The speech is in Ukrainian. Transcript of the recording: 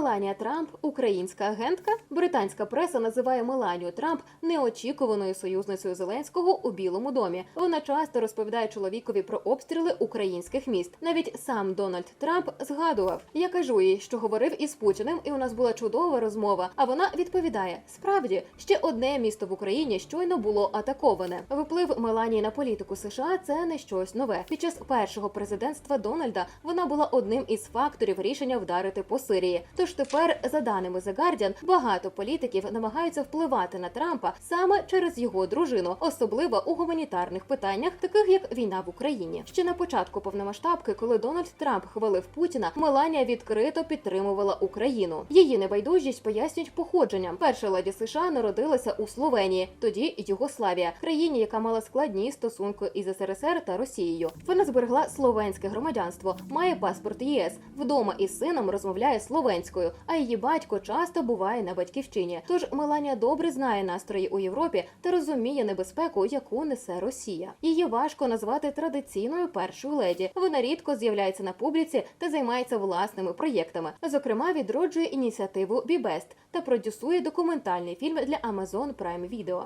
Меланія Трамп українська агентка. Британська преса називає Меланію Трамп неочікуваною союзницею Зеленського у Білому домі. Вона часто розповідає чоловікові про обстріли українських міст. Навіть сам Дональд Трамп згадував: я кажу їй, що говорив із Путіним, і у нас була чудова розмова. А вона відповідає: справді ще одне місто в Україні щойно було атаковане. Виплив Меланії на політику США це не щось нове. Під час першого президентства Дональда вона була одним із факторів рішення вдарити по Сирії. Тож тепер, за даними The Guardian, багато політиків намагаються впливати на Трампа саме через його дружину, особливо у гуманітарних питаннях, таких як війна в Україні. Ще на початку повномасштабки, коли Дональд Трамп хвалив Путіна, Меланія відкрито підтримувала Україну. Її небайдужість пояснюють походженням. Перша леді США народилася у Словенії, тоді Югославія, країні, яка мала складні стосунки із СРСР та Росією. Вона зберегла словенське громадянство, має паспорт ЄС. Вдома із сином розмовляє словенською, а її батько часто буває на батьківщині. Тож Меланія добре знає настрої у Європі та розуміє небезпеку, яку несе Росія. Її важко назвати традиційною першою леді. Вона рідко з'являється на публіці та займається власними проєктами. Зокрема, відроджує ініціативу Бібест та продюсує документальний фільм для Amazon Prime Video.